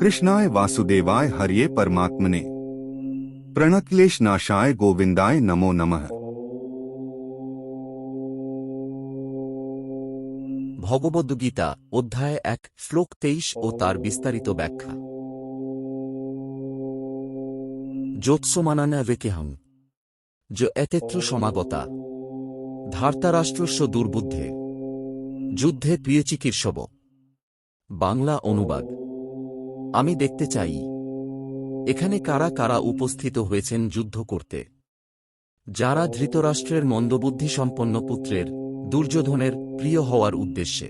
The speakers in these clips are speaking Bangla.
कृष्णाय वासुदेवाय हरिये परमात्मने प्रणक्लेश नाशाय गोविंदाय नमो नमः ভগবদ্গীতা অধ্যায় এক শ্লোক তেইশ ও তার বিস্তারিত ব্যাখ্যা জ্যোৎসমানানা রেকেহং য এতেত্র সমাগতা ধার্তারাষ্ট্রস্য দুর্বুদ্ধে যুদ্ধে প্রিয় চিকিৎসব বাংলা অনুবাদ। আমি দেখতে চাই, এখানে কারা কারা উপস্থিত হয়েছেন যুদ্ধ করতে। যারা ধৃতরাষ্ট্রের মন্দবুদ্ধি সম্পন্ন পুত্রের, দুর্যোধনের প্রিয় হওয়ার উদ্দেশ্যে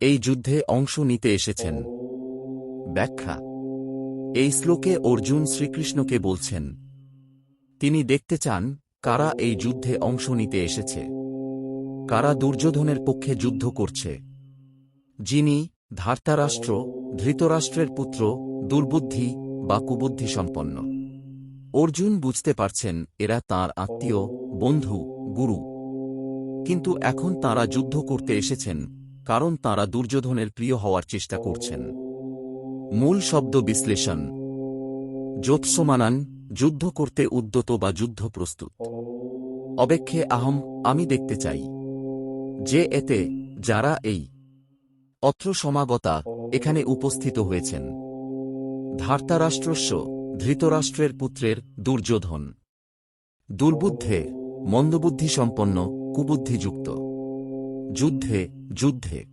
এই যুদ্ধে অংশ নিতে এসেছেন। ব্যাখ্যা, এই শ্লোকে অর্জুন শ্রীকৃষ্ণকে বলছেন, তিনি দেখতে চান কারা এই যুদ্ধে অংশ নিতে এসেছে। কারা দুর্যোধনের পক্ষে যুদ্ধ করছে। যিনি ধার্তারাষ্ট্র, ধৃতরাষ্ট্রের পুত্র, দুর্বুদ্ধি বা কুবুদ্ধি সম্পন্ন অর্জুন বুঝতে পারছেন, এরা তার আত্মীয়, বন্ধু, গুরু। কিন্তু এখন তারা যুদ্ধ করতে এসেছেন, কারণ তারা দুর্যোধনের প্রিয় হওয়ার চেষ্টা করছেন। মূল শব্দ বিশ্লেষণ। জ্যোৎসমানান যুদ্ধ করতে উদ্যত বা যুদ্ধ প্রস্তুত। অবেক্ষে আহম, আমি দেখতে চাই। যে এতে, যারা এই অত্র সমাগতা এখানে উপস্থিত হয়েছেন। ধার্তারাষ্ট্রস্য, ধৃতরাষ্ট্রের পুত্রের দুর্যোধন। দুর্বুদ্ধে, মন্দবুদ্ধিসম্পন্ন, কুবুদ্ধিযুক্ত। যুদ্ধে যুদ্ধে।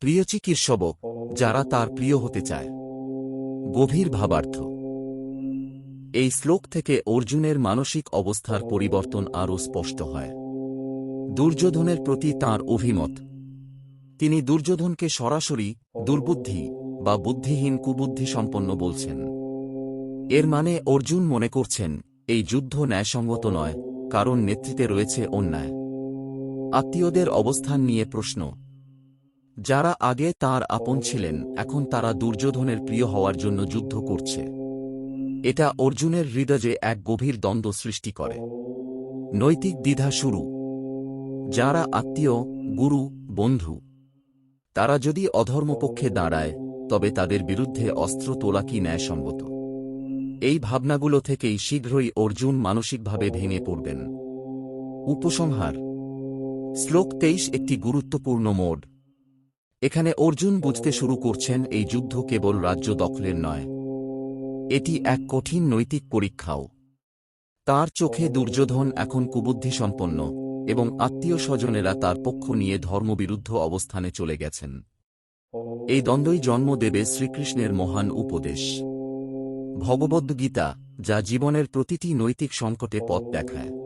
প্রিয় চিকিৎসব যারা তার প্রিয় হতে চায়। গভীর ভাবার্থ। এই শ্লোক থেকে অর্জুনের মানসিক অবস্থার পরিবর্তন আরও স্পষ্ট হয়। দুর্যোধনের প্রতি তার অভিমত। তিনি দুর্যোধনকে সরাসরি দুর্বুদ্ধি বা বুদ্ধিহীন কুবুদ্ধি সম্পন্ন বলছেন। এর মানে অর্জুন মনে করছেন এই যুদ্ধ ন্যায়সঙ্গত নয় কারণ নেতৃত্বে রয়েছে অন্যায়। আত্মীয়দের অবস্থান নিয়ে প্রশ্ন। যারা আগে তার আপন ছিলেন এখন তারা দুর্যোধনের প্রিয় হওয়ার জন্য যুদ্ধ করছে। এটা অর্জুনের হৃদয়ে এক গভীর দ্বন্দ্ব সৃষ্টি করে। নৈতিক দ্বিধা শুরু। যারা আত্মীয় গুরু বন্ধু তারা যদি অধর্মপক্ষে দাঁড়ায় তবে তাদের বিরুদ্ধে অস্ত্র তোলা কি ন্যায়সঙ্গত? এই ভাবনাগুলো থেকেই শীঘ্রই অর্জুন মানসিকভাবে ভেঙে পড়বেন। উপসংহার। শ্লোক তেইশ একটি গুরুত্বপূর্ণ মোড। এখানে অর্জুন বুঝতে শুরু করছেন এই যুদ্ধ কেবল রাজ্য দখলের নয়। এটি এক কঠিন নৈতিক পরীক্ষাও। তার চোখে দুর্যোধন এখন কুবুদ্ধিসম্পন্ন। এবং আত্মীয় স্বজনেরা তার পক্ষ নিয়ে ধর্মবিরুদ্ধ অবস্থানে চলে গেছেন। এই দ্বন্দ্বই জন্ম দেবে শ্রীকৃষ্ণের মহান উপদেশ। ভগবদ্গীতা যা জীবনের প্রতিটি নৈতিক সংকটে পথ দেখায়।